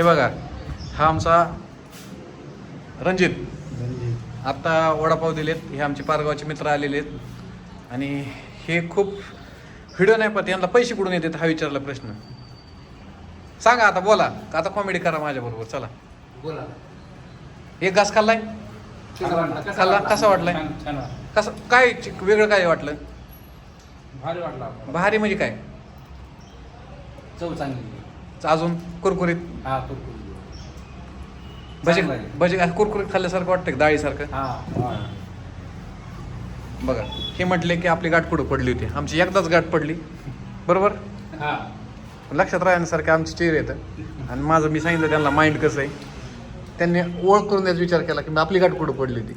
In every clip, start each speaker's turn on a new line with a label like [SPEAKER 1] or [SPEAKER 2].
[SPEAKER 1] हे बघा हा आमचा रणजित. आत्ता वडापाव दिलेत हे आमचे पारगावचे मित्र आलेले आहेत. आणि हे खूप व्हिडिओ नाही पाहत यांना पैसे कुठून येतात हा विचारला प्रश्न. सांगा आता बोला. आता कॉमेडी करा माझ्याबरोबर चला.
[SPEAKER 2] बोला.
[SPEAKER 1] एक घास खाल्लाय? खाल्ला? कसा वाटलाय. कसं काय वेगळं काय वाटलं?
[SPEAKER 2] भारी वाटलं.
[SPEAKER 1] भारी म्हणजे काय?
[SPEAKER 2] चव चांगली.
[SPEAKER 1] अजून कुरकुरीत.
[SPEAKER 2] हा कुरकुरी
[SPEAKER 1] भजी
[SPEAKER 2] चांगलं आहे.
[SPEAKER 1] भजी कुरकुरीत खाल्ल्यासारखं वाटतं का? डाळीसारखं?
[SPEAKER 2] हा हा.
[SPEAKER 1] बघा हे म्हटले की आपली गाठ कुठं पडली होती? आमची एकदाच गाठ पडली. बरोबर?
[SPEAKER 2] हा.
[SPEAKER 1] लक्षात राहण्यासारखं आमची चेहरे येतं आणि माझं मी सांगितलं त्यांना माइंड कसं आहे? त्यांनी ओळख करून द्यायचा विचार केला की आपली गाठ कुठं पडली होती?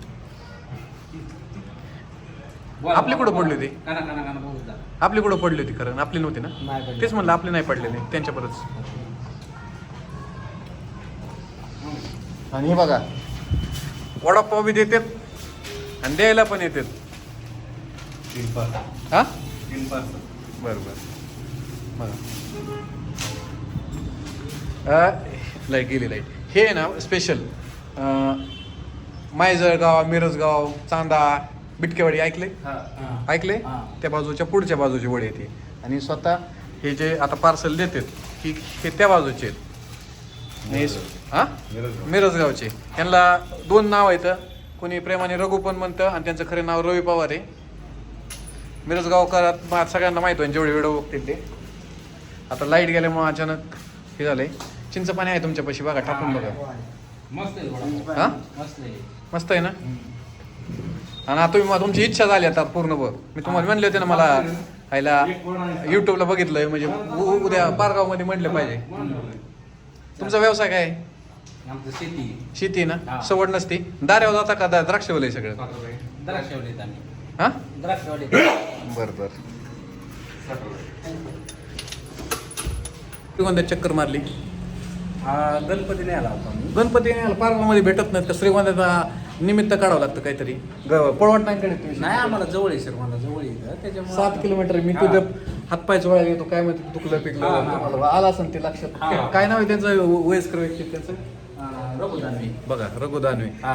[SPEAKER 2] बोला,
[SPEAKER 1] आपली
[SPEAKER 2] बोला,
[SPEAKER 1] कुठं पडली. होती?
[SPEAKER 2] काना काना काना बोलू द्या.
[SPEAKER 1] आपली कुठं पडली होती खरं? आपली नव्हती ना?
[SPEAKER 2] नाही पडली.
[SPEAKER 1] तेच म्हणलं आपली नाही पडलेली त्यांच्या परत. आणि हे बघा. वडापाव बी देतात आणि द्यायला पण येतात. हा? बरं बरं बघा. लाइट गेली लाइट. हे आहे ना स्पेशल मायजळगाव मिरजगाव चांदा बिटकेवाडी ऐकले?
[SPEAKER 2] हा, हा.
[SPEAKER 1] ऐकले. त्या बाजूच्या पुढच्या बाजूची वडी येते. आणि स्वतः हे जे आता पार्सल देतात की हे त्या बाजूचे आहेत. आणि हे- मिरजगावचे. यांना दोन नाव आहेत. कोणी प्रेमाने रघु पण म्हणतं आणि त्यांचं खरे नाव रवी पवार आहे. मिरजगावकरात मा- सगळ्यांना माहीत होईल जेवढे व्हिडिओ बघतील ते. आता लाइट गेल्यामुळे अचानक हे झालंय. चिंच पाणी आहे तुमच्यापाशी बघा टाकून बघा.
[SPEAKER 2] आहे.
[SPEAKER 1] हा?
[SPEAKER 2] मस्त आहे.
[SPEAKER 1] मस्त आहे ना? आणि आता तुम्ही तुमची इच्छा झाली आता पूर्ण बघ मी तुम्हाला म्हणले होते ना मला आईला युट्यूबला बघितलंय. म्हणजे उद्या पारगावमध्ये म्हणले पाहिजे. तुमचा व्यवसाय काय? आहे?
[SPEAKER 2] आमचं शेती.
[SPEAKER 1] शेती ना?
[SPEAKER 2] हा.
[SPEAKER 1] सवड नसती? दाऱ्यावर जाता का? दा- द्राक्षवलंय सगळं?
[SPEAKER 2] द्राक्षावलीत आम्ही.
[SPEAKER 1] हा?
[SPEAKER 2] द्राक्षावलीत
[SPEAKER 1] बर बर. श्रीगोंद्यात चक्कर मारली?
[SPEAKER 2] हा गणपती नाही आला होता आम्ही.
[SPEAKER 1] गणपती पारगावमध्ये भेटत नाहीत का? श्रीगोंद्याचा निमित्त काढावं लागतं काहीतरी. ग- पळवट नाही कडे तुम्ही
[SPEAKER 2] नाही आम्हाला जवळ आहे सर मला जवळ आहे त्याच्यामुळे
[SPEAKER 1] सात किलोमीटर मी. तुझं हातपाय जोळायला येतो काय म्हणते दुखलं पिकलं
[SPEAKER 2] हा, हा.
[SPEAKER 1] तुम्हाला आला असेल ते लक्षात.
[SPEAKER 2] हा.
[SPEAKER 1] काय नाव आहे त्यांचं? व- वयस्कर व्यक्ती त्यांचं?
[SPEAKER 2] रघुदानवी.
[SPEAKER 1] बघा रघु दानवे.
[SPEAKER 2] हा.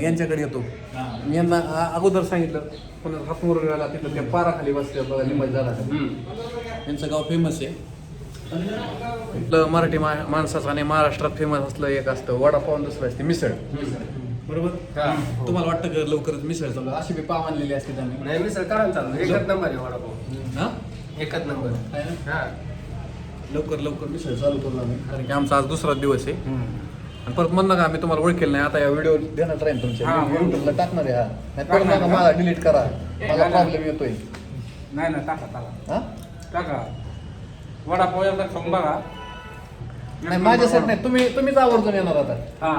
[SPEAKER 1] यांच्याकडे येतो.
[SPEAKER 2] हा.
[SPEAKER 1] मी यांना आ- अगोदर सांगितलं पुन्हा हातमुरगाला तिथं त्या पाराखाली बसल्या बघा लिंबाई झाला
[SPEAKER 2] हम्म.
[SPEAKER 1] यांचं गाव फेमस आहे. आपलं मराठी मा माणसाचं आणि महाराष्ट्रात फेमस असलं एक असतं वडापाव आणि दुसरं असते मिसळ. बरोबर?
[SPEAKER 2] हा.
[SPEAKER 1] तुम्हाला वाटतं का लवकरच मिसळ चालू अशी बी पाव आणलेली असते त्यांनी.
[SPEAKER 3] नाही मिसळ करा ना चालू एकच नंबर आहे वडापाव.
[SPEAKER 1] हा?
[SPEAKER 3] एकच नंबर
[SPEAKER 1] आहे ना?
[SPEAKER 3] हा.
[SPEAKER 1] लवकर लवकर मिसळ चालू करू आम्ही कारण की आमचा आज दुसरा दिवस आहे. आणि परत म्हणलं का आम्ही तुम्हाला ओळखेल नाही. आता या व्हिडिओ देण्यात राहील तुमच्या.
[SPEAKER 2] हा,
[SPEAKER 1] मी युट्यूबला टाकणार आहे हा. नाही नका
[SPEAKER 2] का?
[SPEAKER 1] मला डिलीट करा. मला. प्रॉब्लेम येतोय.
[SPEAKER 2] नाही ना टाका टाका.
[SPEAKER 1] हा?
[SPEAKER 2] टाका. वडापाव एकदा खाऊन बघा.
[SPEAKER 1] नाही माझ्यासाठी नाही. तुम्ही तुम्हीच आवर्जून येणार आता.
[SPEAKER 2] हा?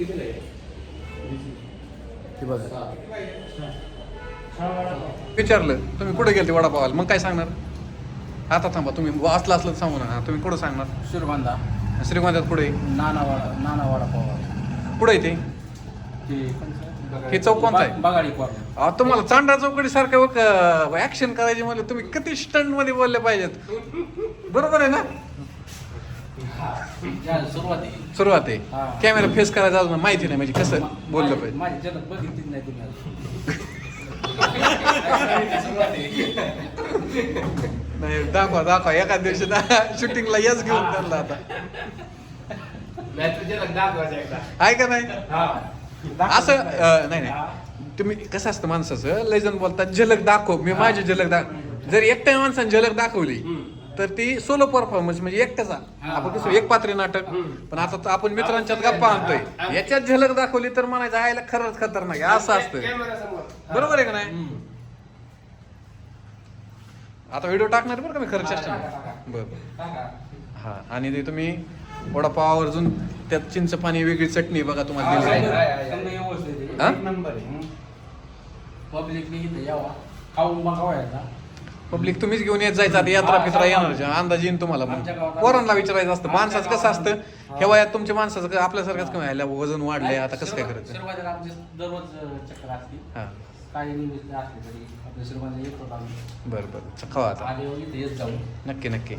[SPEAKER 1] हे बघा. विचारलं तुम्ही कुठे गेलते वडापावाला मग काय सांगणार? आता थांबा तुम्ही असलं असलं तर सांगू ना हा, तुम्ही कुठं सांगणार?
[SPEAKER 2] शिरबांधा
[SPEAKER 1] श्रीगोंद्यात कुठे?
[SPEAKER 2] नाना वडा नाना वडापाव
[SPEAKER 1] कुठे येते हे चौक कोणता आहे?
[SPEAKER 2] बगाडी कॉर्नर
[SPEAKER 1] अहो, तुम्हाला चांडा चौकडी सारखं ऍक्शन करायची म्हणजे तुम्ही किती स्टंटमध्ये बोलले पाहिजेत. बरोबर आहे ना?
[SPEAKER 2] सुरुवात आहे.
[SPEAKER 1] सुरुवात आहे. कॅमेरा फेस करायचा अजून माहिती नाही म्हणजे कसं बोललं पाहिजे.
[SPEAKER 2] माझी जन्म बघितलीच नाही
[SPEAKER 1] दाखवा दाखवा. एका दिवशी शूटिंगला यच घेऊन त्यांना आता. आहे का नाही? असं नाही नाही. तुम्ही कसं असतं माणसाचं लय जण बोलतात झलक दाखव. मी माझी झलक दाखव जर एकट्या माणसाने झलक दाखवली तर ती सोलो परफॉर्मन्स म्हणजे एकट्याचा.
[SPEAKER 2] हा.
[SPEAKER 1] आपण कसं एक पात्री नाटक. पण आता तर आपण मित्रांच्यात गप्पा आणतोय. याच्यात झलक दाखवली तर म्हणायचं आयला खरंच खतरनाक आहे. असं असतं बरोबर आहे का नाही? आता व्हिडिओ टाकणार बरं का मी खरं चेष्टा? नाही. बरं हा आणि ते तुम्ही वडापाव आवर्जून त्यात चिंच पाणी वेगळी चटणी बघा तुम्हाला दिली जाईल. हा?
[SPEAKER 2] एक
[SPEAKER 1] पब्लिक तुम्हीच घेऊन येत जायचं आता यात्रा पित्रा येणार. अंदाज येईन तुम्हाला
[SPEAKER 2] गावात-
[SPEAKER 1] पोरांना विचारायचं असतं माणसाचं कसं असतं? ह्या वयात तुमच्या माणसाचं क- आपल्यासारखंच कमी व्हायला वजन वाढलंय आता कसं काय करायचं
[SPEAKER 2] सुरुवातीला आमची दररोज चक्कर असते.
[SPEAKER 1] हा. बरं बरं. खावा आता. नक्की नक्की.